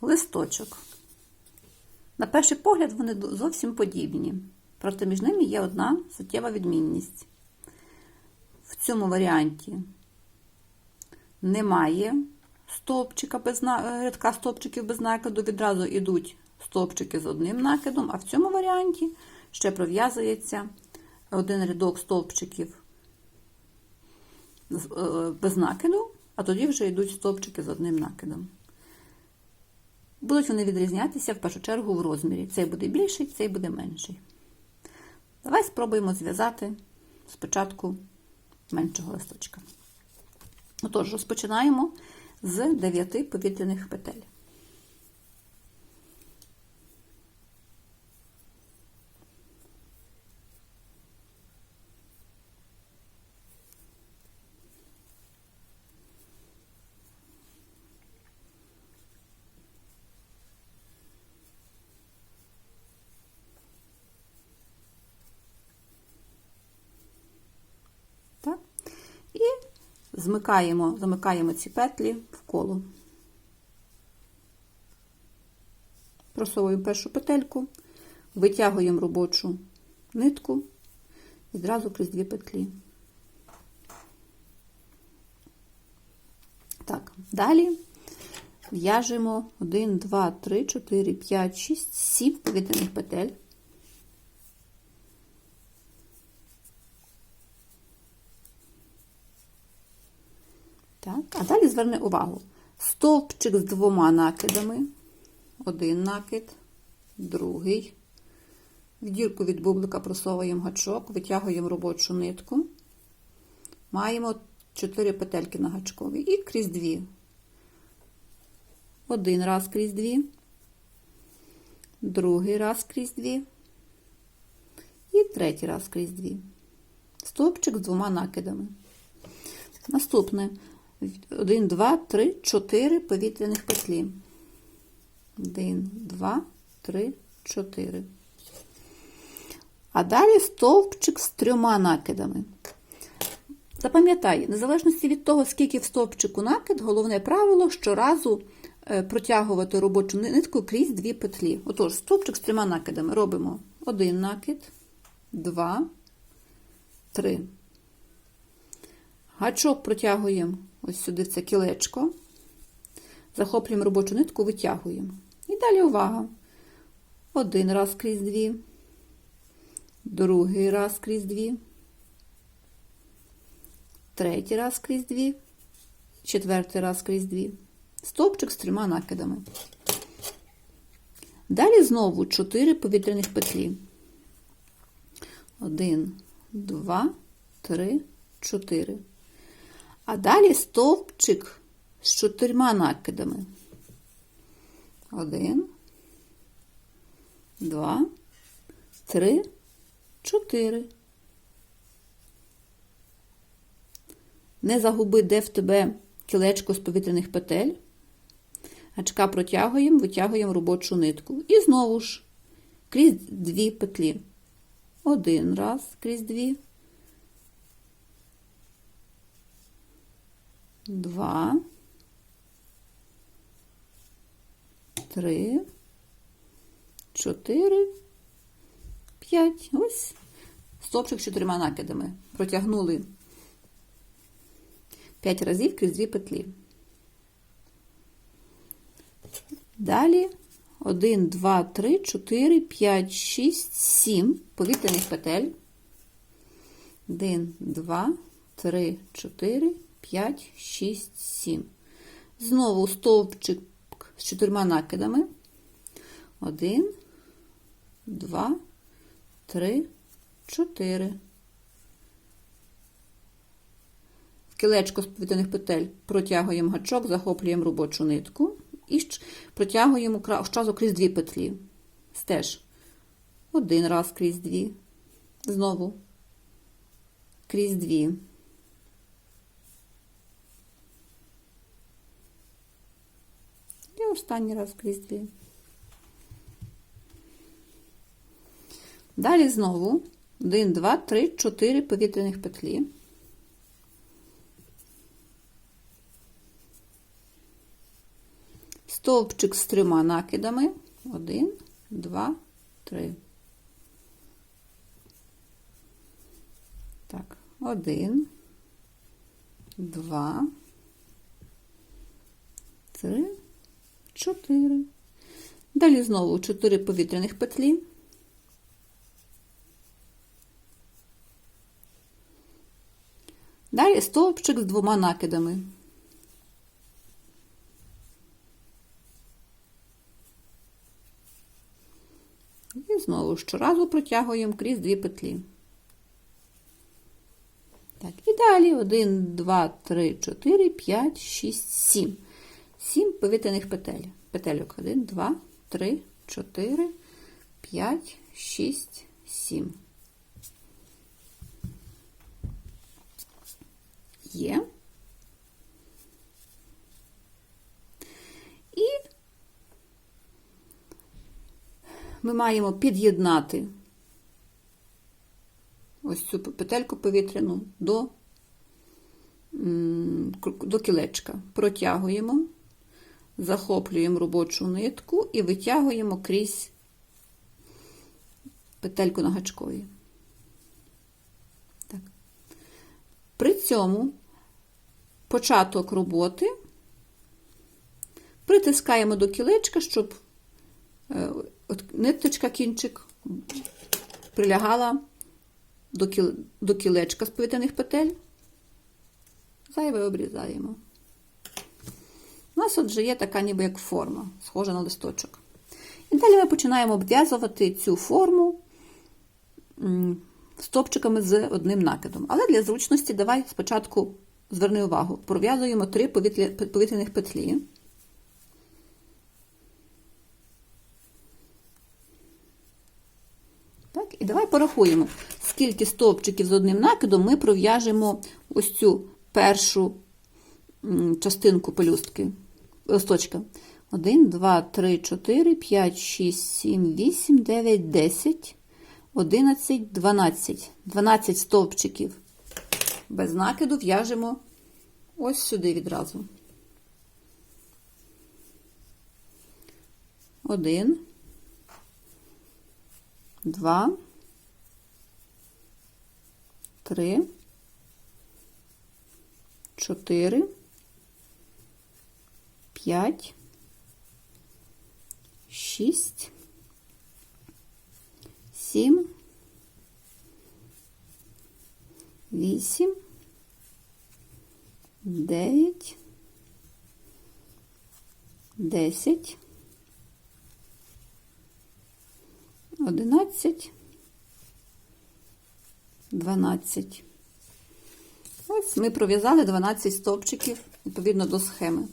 листочок. На перший погляд вони зовсім подібні, проте між ними є одна суттєва відмінність. В цьому варіанті немає стовпчика без е, рядка стовпчиків без накиду, відразу йдуть стовпчики з одним накидом, а в цьому варіанті ще пров'язується один рядок стовпчиків е, без накиду, а тоді вже йдуть стовпчики з одним накидом. Будуть вони відрізнятися в першу чергу в розмірі. Цей буде більший, цей буде менший. Давай спробуємо зв'язати спочатку меншого листочка. Отож, розпочинаємо з 9 повітряних петель. Так? І змикаємо, замикаємо ці петлі в коло. Просовуємо першу петельку, витягуємо робочу нитку відразу крізь дві петлі. Так, далі в'яжемо 1, 2, 3, 4, 5, 6, 7 повітряних петель. Так, а далі зверни увагу. Стовпчик з двома накидами. Один накид, другий. В дірку від бублика просовуємо гачок, витягуємо робочу нитку. Маємо 4 петельки на гачкові і крізь дві. Один раз крізь дві, другий раз крізь дві і третій раз крізь дві. Стовпчик з двома накидами. Наступне 1, 2, 3, 4 повітряних петлі. 1, 2, 3, 4. А далі стовпчик з трьома накидами. Запам'ятай, незалежності від того, скільки в стовпчику накид, головне правило щоразу е, протягувати робочу нитку крізь дві петлі. Отож, стовпчик з трьома накидами робимо один накид, два, три. Гачок протягуємо ось сюди це кілечко, захоплюємо робочу нитку, витягуємо. І далі увага. Один раз крізь дві, другий раз крізь дві, третій раз крізь дві, четвертий раз крізь дві. Стовпчик з трьома накидами. Далі знову 4 повітряних петлі. 1, 2, 3, 4. А далі стовпчик з чотирма накидами. Один, два, три, чотири. Не загуби, де в тебе кілечко з повітряних петель. Гачка протягуємо, витягуємо робочу нитку. І знову ж крізь дві петлі. Один раз крізь дві. Два. Три. Чотири. П'ять. Ось. Стопчик з чотирма накидами. Протягнули п'ять разів крізь дві петлі. Далі 1, 2, 3, 4, 5, 6, 7 повітряних петель. 1, 2, 3, 4, 5, 6, 7. Знову стовпчик з чотирма накидами. 1, 2, 3, 4. В кілечко з повітряних петель протягуємо гачок, захоплюємо робочу нитку і протягуємо щразу крізь дві петлі. Стеж. Один раз крізь дві. Знову крізь дві. І останній раз крізь дві. Далі знову 1, 2, 3, 4 повітряних петлі. стовпчик з трьома накидами. Один, два, три. Так, один, два, три, чотири. Далі знову чотири повітряних петлі. Далі стовпчик з двома накидами. І знову щоразу протягуємо крізь дві петлі. Так, і далі 1, 2, 3, 4, 5, 6, 7. 7 повітряних петель. Петельок 1, 2, 3, 4, 5, 6, 7. Є. І ми маємо під'єднати ось цю петельку повітряну до, до кілечка. Протягуємо, захоплюємо робочу нитку і витягуємо крізь петельку на. Так. При цьому початок роботи притискаємо до кілечка, щоб е, ниточка кінчик прилягала до кілечка з повітряних петель. Зайве обрізаємо. У нас отже є така ніби як форма, схожа на листочок. І далі ми починаємо обв'язувати цю форму стопчиками з одним накидом. Але для зручності давай спочатку зверни увагу, пров'язуємо три повітряних петлі. Так, І давай порахуємо, скільки стовпчиків з одним накидом ми пров'яжемо ось цю першу частинку пелюстки, листочка. 1, 2, 3, 4, 5, 6, 7, 8, 9, 10, 11, 12. 12 стовпчиків без накиду в'яжемо ось сюди відразу. Один, два, три, чотири, п'ять, шість, сім, вісім, дев'ять, десять, одинадцять, дванадцять. Ось ми пров'язали 12 стовпчиків відповідно до схеми.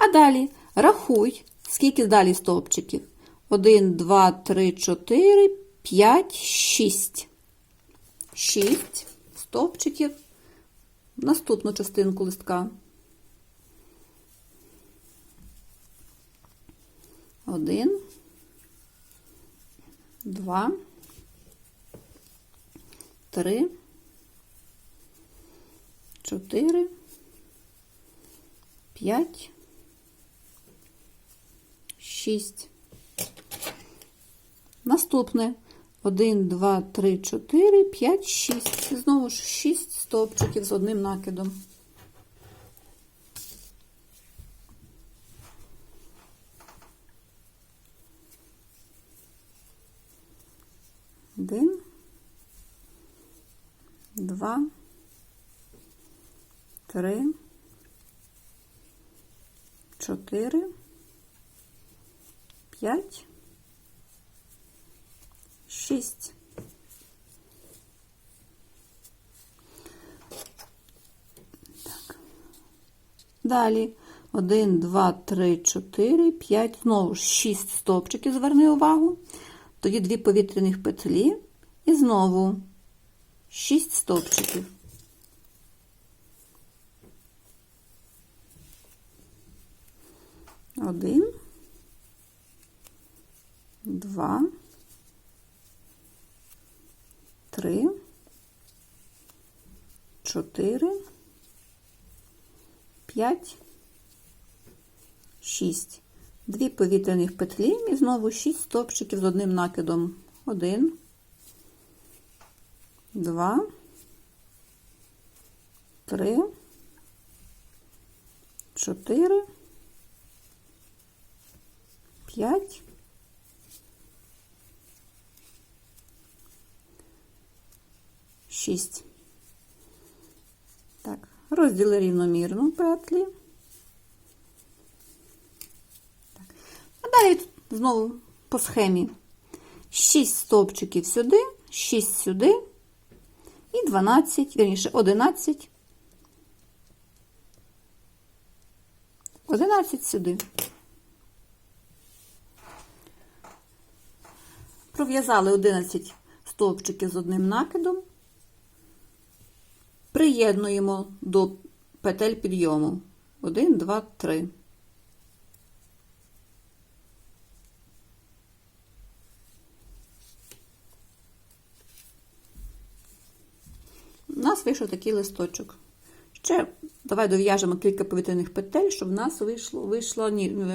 А далі рахуй, скільки далі стовпчиків. 1, 2, 3, 4, 5, 6. 6 стовпчиків наступну частинку листка. 1, 2, 3, 4, 5, 6. Наступне 1, 2, 3, 4, 5, 6. Знову ж 6 стовпчиків з одним накидом. Один, два, три, чотири, п'ять, шість. Так. Далі 1, 2, 3, 4, 5, знову ж 6 стовпчиків, зверни увагу. Тоді дві повітряних петлі і знову 6 стовпчиків. Один, два, три, чотири, п'ять, 6. Дві повітряних петлі і знову 6 стовпчиків з одним накидом. 1, 2, 3, 4, 5, 6. Так, розділи рівномірно петлі. Так. А далі знову по схемі 6 стовпчиків сюди, 6 сюди і 12, вірніше 11. 11 сюди. Пров'язали 11 стовпчиків з одним накидом. Приєднуємо до петель підйому. 1, 2, 3. У нас вийшов такий листочок. Ще давай дов'яжемо кілька повітряних петель, щоб в нас вийшло, вийшла е,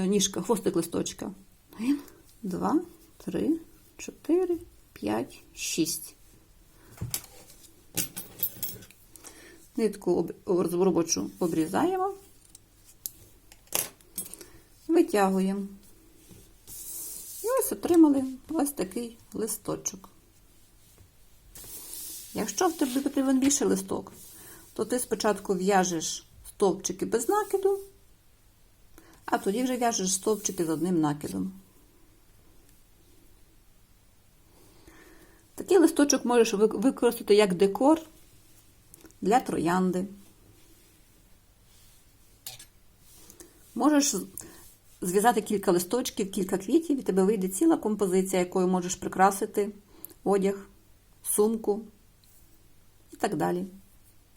ніжка, хвостик листочка. Один, два, три, чотири, п'ять, шість. Нитку об- об- робочу обрізаємо, витягуємо. І ось отримали ось такий листочок. Якщо в тебе потрібен більший листок, то ти спочатку в'яжеш стовпчики без накиду, а тоді вже в'яжеш стовпчики з одним накидом. Такий листочок можеш використати як декор для троянди. Можеш зв'язати кілька листочків, кілька квітів, і тебе вийде ціла композиція, якою можеш прикрасити одяг, сумку і так далі.